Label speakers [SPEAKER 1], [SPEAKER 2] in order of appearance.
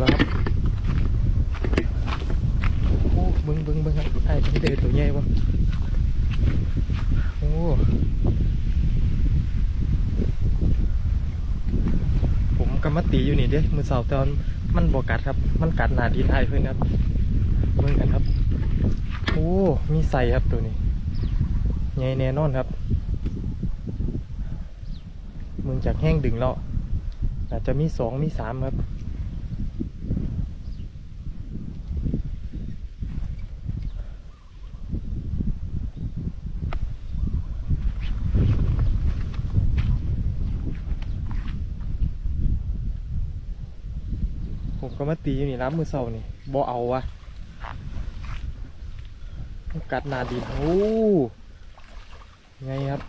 [SPEAKER 1] แล้วครับโอ้บึ้งบึงบึงครับไอ้ที่เดือตัวใหญ่ปะโอ้ผมกำมะตีอยู่นี่เด้มือสาวตอนมันบกัดครับ มันกัดหนาดินไอ้เพื่อนครับเบิ่งกันครับ โอ้ มีใส่ครับตัวนี้ใหญ่แน่นอนครับมึงจากแห้งดึงแล้วอาจจะมีสองมีสามครับ ผมก็มาตีอยู่นี่รับมือเสานี่บ่เอาวะกัดหนาดินโอ้ไงครับ